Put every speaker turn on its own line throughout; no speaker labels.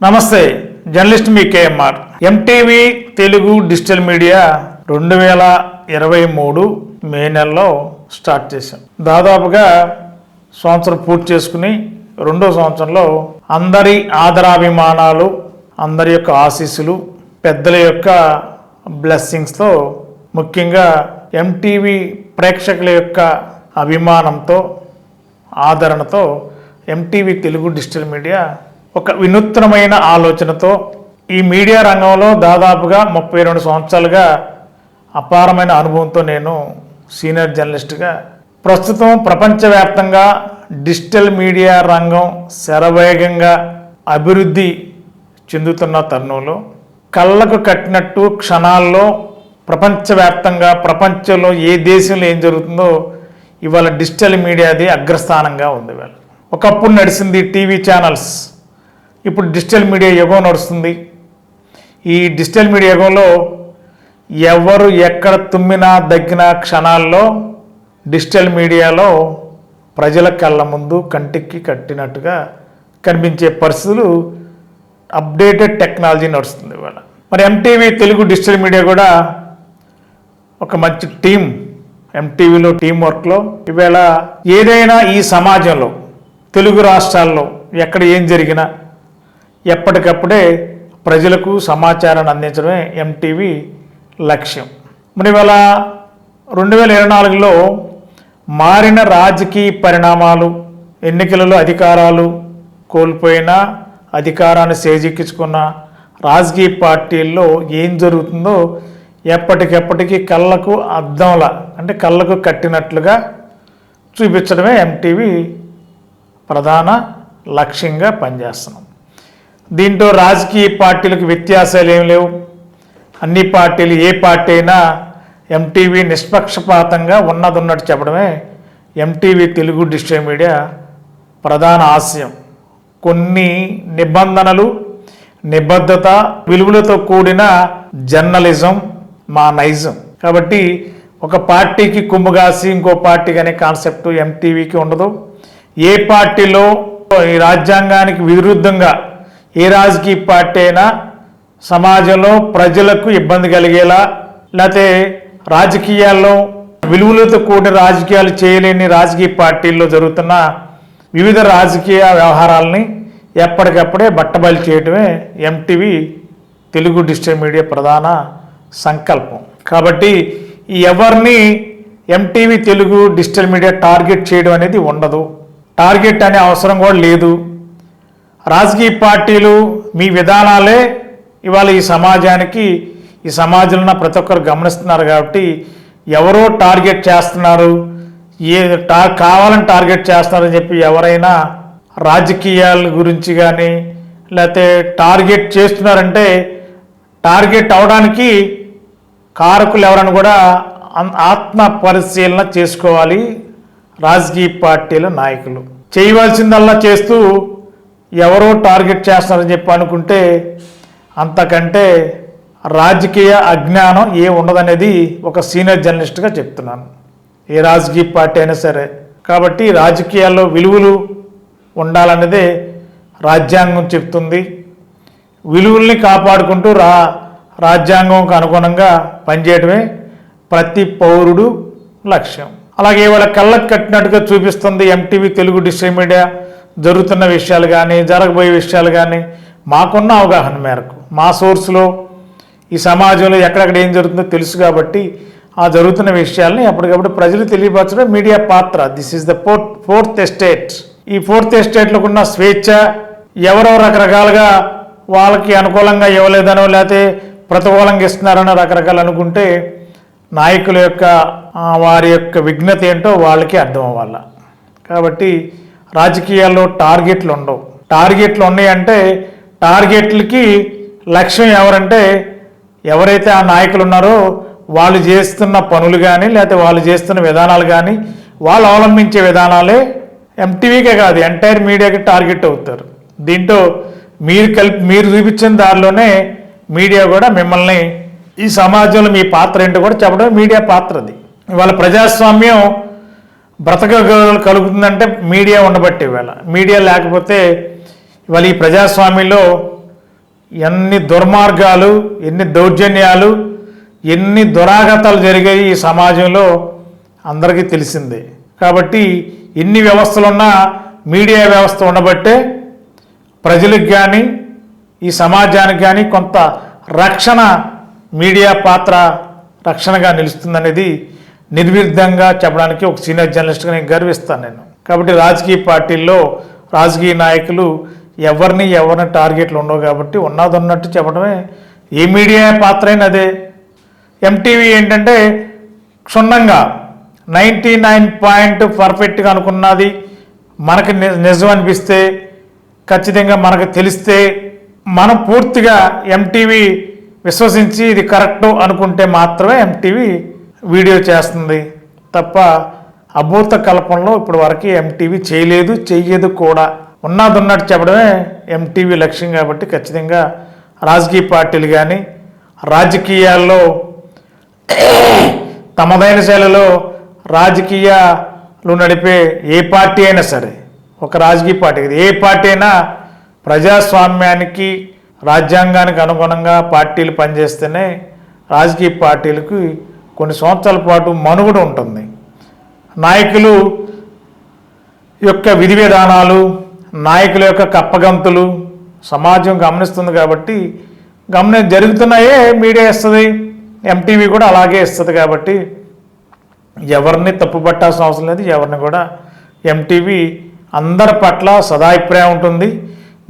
నమస్తే జర్నలిస్ట్ మీ KMR. MTV Telugu digital media రెండు వేల ఇరవై మూడు మే నెలలో స్టార్ట్ చేశాం. దాదాపుగా సంవత్సరం పూర్తి చేసుకుని రెండో సంవత్సరంలో అందరి ఆదరాభిమానాలు అందరి యొక్క ఆశీస్సులు పెద్దల యొక్క బ్లెస్సింగ్స్తో ముఖ్యంగా ఎంటీవీ ప్రేక్షకుల యొక్క అభిమానంతో ఆదరణతో ఎంటీవీ తెలుగు డిజిటల్ మీడియా ఒక వినూత్నమైన ఆలోచనతో ఈ మీడియా రంగంలో దాదాపుగా ముప్పై రెండు సంవత్సరాలుగా అపారమైన అనుభవంతో నేను సీనియర్ జర్నలిస్ట్గా ప్రస్తుతం ప్రపంచవ్యాప్తంగా డిజిటల్ మీడియా రంగం శరవేగంగా అభివృద్ధి చెందుతున్న తరుణంలో కళ్ళకు కట్టినట్టు క్షణాల్లో ప్రపంచవ్యాప్తంగా ప్రపంచంలో ఏ దేశంలో ఏం జరుగుతుందో ఇవాళ డిజిటల్ మీడియాది అగ్రస్థానంగా ఉంది ఇవాళ. ఒకప్పుడు నడిచింది టీవీ ఛానల్స్. ఇప్పుడు డిజిటల్ మీడియా యుగం నడుస్తుంది. ఈ డిజిటల్ మీడియా యుగంలో ఎవరు ఎక్కడ తుమ్మినా దగ్గిన క్షణాల్లో డిజిటల్ మీడియాలో ప్రజల కళ్ళ ముందు కంటికి కట్టినట్టుగా కనిపించే పరిస్థితులు అప్డేటెడ్ టెక్నాలజీ నడుస్తుంది ఇవాళ. మరి ఎంటీవీ తెలుగు డిజిటల్ మీడియా కూడా ఒక మంచి టీం ఎంటీవీలో టీం వర్క్లో ఈవేళ ఏదైనా ఈ సమాజంలో తెలుగు రాష్ట్రాల్లో ఎక్కడ ఏం జరిగినా ఎప్పటికప్పుడే ప్రజలకు సమాచారాన్ని అందించడమే ఎంటీవీ లక్ష్యం. మరి ఇవాళ రెండు వేల ఇరవై నాలుగులో మారిన రాజకీయ పరిణామాలు ఎన్నికలలో అధికారాలు కోల్పోయిన అధికారాన్ని చేజిక్కించుకున్న రాజకీయ పార్టీల్లో ఏం జరుగుతుందో ఎప్పటికెప్పటికీ కళ్ళకు అద్దంలా అంటే కళ్ళకు కట్టినట్లుగా చూపించడమే ఎంటీవీ ప్రధాన లక్ష్యంగా పనిచేస్తున్నాం. దీంట్లో రాజకీయ పార్టీలకు వ్యత్యాసాలు ఏం లేవు. అన్ని పార్టీలు ఏ పార్టీ అయినా ఎంటీవీ నిష్పక్షపాతంగా ఉన్నది ఉన్నట్టు చెప్పడమే ఎంటీవీ తెలుగు డిజిటల్ మీడియా ప్రధాన ఆశయం. కొన్ని నిబంధనలు నిబద్ధత విలువలతో కూడిన జర్నలిజం మా నైజం. కాబట్టి ఒక పార్టీకి కుమ్ముగాసి ఇంకో పార్టీకి అనే కాన్సెప్ట్ ఎంటీవీకి ఉండదు. ఏ పార్టీలో ఈ రాజ్యాంగానికి విరుద్ధంగా ఏ రాజకీయ పార్టీ అయినా సమాజంలో ప్రజలకు ఇబ్బంది కలిగేలా లేకపోతే రాజకీయాల్లో విలువలతో కూడిన రాజకీయాలు చేయలేని రాజకీయ పార్టీల్లో జరుగుతున్న వివిధ రాజకీయ వ్యవహారాలని ఎప్పటికప్పుడే బట్టబయలు చేయడమే ఎంటీవీ తెలుగు డిజిటల్ మీడియా ప్రధాన సంకల్పం. కాబట్టి ఎవరిని MTV Telugu digital media target చేయడం అనేది ఉండదు. టార్గెట్ అనే అవసరం కూడా లేదు. రాజకీయ పార్టీలు మీ విధానాలే ఇవాళ ఈ సమాజానికి ఈ సమాజంలో ఉన్న ప్రతి ఒక్కరు గమనిస్తున్నారు కాబట్టి ఎవరో టార్గెట్ చేస్తున్నారు ఏ టా కావాలని టార్గెట్ చేస్తున్నారని చెప్పి ఎవరైనా రాజకీయాల గురించి కానీ లేకపోతే టార్గెట్ చేస్తున్నారంటే టార్గెట్ అవడానికి కారకులు ఎవరని కూడా అన్- ఆత్మ పరిశీలన చేసుకోవాలి. రాజకీయ పార్టీల నాయకులు. చేయవలసిందల్లా చేస్తూ ఎవరో టార్గెట్ చేస్తున్నారని చెప్పి అనుకుంటే అంతకంటే రాజకీయ అజ్ఞానం ఏ ఉండదనేది ఒక సీనియర్ జర్నలిస్ట్గా చెప్తున్నాను. ఏ రాజకీయ పార్టీ అయినా సరే. కాబట్టి రాజకీయాల్లో విలువలు ఉండాలన్నదే రాజ్యాంగం చెప్తుంది. విలువల్ని కాపాడుకుంటూ రా రాజ్యాంగంకు అనుగుణంగా పనిచేయడమే ప్రతి పౌరుడు లక్ష్యం. అలాగే వాళ్ళ కళ్ళకు కట్టినట్టుగా చూపిస్తుంది ఎంటీవీ తెలుగు డిజిటల్ మీడియా. జరుగుతున్న విషయాలు కానీ జరగబోయే విషయాలు కానీ మాకున్న అవగాహన మేరకు మా సోర్స్లో ఈ సమాజంలో ఎక్కడెక్కడ ఏం జరుగుతుందో తెలుసు కాబట్టి ఆ జరుగుతున్న విషయాల్ని ఎప్పటికప్పుడు ప్రజలు తెలియపరచడం మీడియా పాత్ర. This is the fourth fourth estate ఈ ఫోర్త్ ఎస్టేట్లకు ఉన్న స్వేచ్ఛ ఎవరో రకరకాలుగా వాళ్ళకి అనుకూలంగా ఇవ్వలేదనో లేకపోతే ప్రతికూలంగా ఇస్తున్నారనో రకరకాలు అనుకుంటే నాయకుల యొక్క వారి యొక్క విఘ్నత ఏంటో వాళ్ళకి అర్థం అవ్వాల కాబట్టి రాజకీయాల్లో టార్గెట్లు ఉండవు. టార్గెట్లు ఉన్నాయంటే టార్గెట్లకి లక్ష్యం ఎవరంటే ఎవరైతే ఆ నాయకులు ఉన్నారో వాళ్ళు చేస్తున్న పనులు కానీ లేకపోతే వాళ్ళు చేస్తున్న విధానాలు కానీ వాళ్ళు అవలంబించే విధానాలే ఎంటీవీకే కాదు ఎంటైర్ మీడియాకి టార్గెట్ అవుతారు. దీంట్లో మీరు కలిపి మీరు చూపించిన దారిలోనే మీడియా కూడా మిమ్మల్ని ఈ సమాజంలో మీ పాత్ర ఏంటో కూడా చెప్పడం మీడియా పాత్రది. ఇవాళ ప్రజాస్వామ్యం బ్రతక కలుగుతుందంటే మీడియా ఉండబట్టి ఇవాళ మీడియా లేకపోతే ఇవాళ ఈ ప్రజాస్వామ్యంలో ఎన్ని దుర్మార్గాలు ఎన్ని దౌర్జన్యాలు ఎన్ని దురాగతాలు జరిగాయి ఈ సమాజంలో అందరికీ తెలిసిందే. కాబట్టి ఎన్ని వ్యవస్థలున్నా మీడియా వ్యవస్థ ఉండబట్టే ప్రజలకు కానీ ఈ సమాజానికి కానీ కొంత రక్షణ మీడియా పాత్ర రక్షణగా నిలుస్తుందనేది నిర్విర్ధంగా చెప్పడానికి ఒక సీనియర్ జర్నలిస్ట్గా నేను గర్విస్తాను నేను. కాబట్టి రాజకీయ పార్టీల్లో రాజకీయ నాయకులు ఎవరిని ఎవరిని టార్గెట్లు ఉండవు కాబట్టి ఉన్నది ఉన్నట్టు చెప్పడమే. ఏ మీడియా పాత్ర అయినా అదే. ఎంటీవీ ఏంటంటే క్షుణ్ణంగా నైంటీ నైన్ పాయింట్ పర్ఫెక్ట్గా అనుకున్నది మనకి ని- నిజం అనిపిస్తే ఖచ్చితంగా మనకు తెలిస్తే మనం పూర్తిగా ఎంటీవీ విశ్వసించి ఇది కరెక్ట్ అనుకుంటే మాత్రమే ఎంటీవీ వీడియో చేస్తుంది తప్ప అభూత కల్పనలో ఇప్పుడు వరకు ఎంటీవీ చేయలేదు చెయ్యదు కూడా. ఉన్నది ఉన్నట్టు చెప్పడమే ఎంటీవీ లక్ష్యం కాబట్టి ఖచ్చితంగా రాజకీయ పార్టీలు కానీ రాజకీయాల్లో తమదైన శైలిలో రాజకీయాలు నడిపే ఏ పార్టీ అయినా సరే ఒక రాజకీయ పార్టీ ఏ పార్టీ అయినా ప్రజాస్వామ్యానికి రాజ్యాంగానికి అనుగుణంగా పార్టీలు పనిచేస్తేనే రాజకీయ పార్టీలకు కొన్ని సంవత్సరాల పాటు మనుగడ ఉంటుంది. నాయకులు యొక్క విధి విధానాలు నాయకుల యొక్క కప్పగంతులు సమాజం గమనిస్తుంది కాబట్టి గమని జరుగుతున్నాయే మీడియా ఇస్తుంది ఎంటీవీ కూడా అలాగే ఇస్తుంది కాబట్టి ఎవరిని తప్పు పట్టాల్సిన అవసరం లేదు ఎవరిని కూడా ఎంటీవీ అందరి పట్ల సదాభిప్రాయం ఉంటుంది.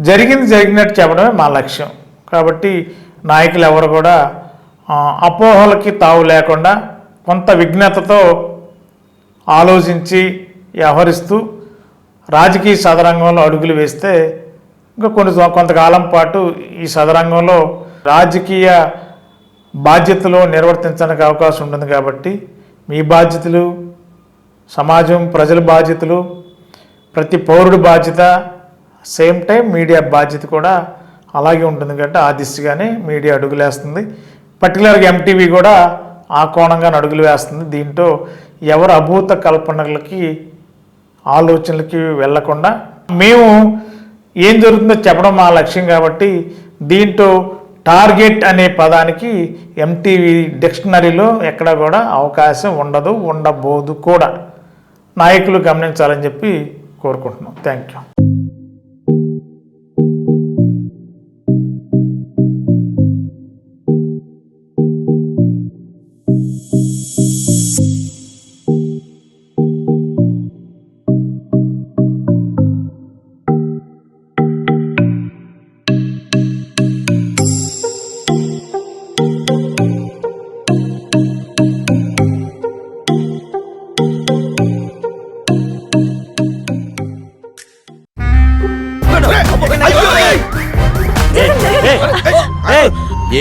జరిగింది జరిగినట్టు చెప్పడమే మా లక్ష్యం. కాబట్టి నాయకులు ఎవరు కూడా అపోహలకి తావు లేకుండా కొంత విజ్ఞతతో ఆలోచించి వ్యవహరిస్తూ రాజకీయ సదరంగంలో అడుగులు వేస్తే ఇంకా కొన్ని కొంతకాలం పాటు ఈ సదరంగంలో రాజకీయ బాధ్యతలు నిర్వర్తించడానికి అవకాశం ఉంటుంది కాబట్టి మీ బాధ్యతలు సమాజం ప్రజల బాధ్యతలు ప్రతి పౌరుడి బాధ్యత సేమ్ టైం మీడియా బాధ్యత కూడా అలాగే ఉంటుంది కాబట్టి ఆ దిశగానే మీడియా అడుగులేస్తుంది. పర్టికులర్గా ఎంటీవీ కూడా ఆ కోణంగా అడుగులు వేస్తుంది. దీంట్లో ఎవరు అభూత కల్పనలకి ఆలోచనలకి వెళ్ళకుండా మేము ఏం జరుగుతుందో చెప్పడం మా లక్ష్యం కాబట్టి దీంట్లో టార్గెట్ అనే పదానికి ఎంటీవీ డిక్షనరీలో ఎక్కడ కూడా అవకాశం ఉండదు ఉండబోదు కూడా. నాయకులు గమనించాలని చెప్పి కోరుకుంటున్నాం. Thank you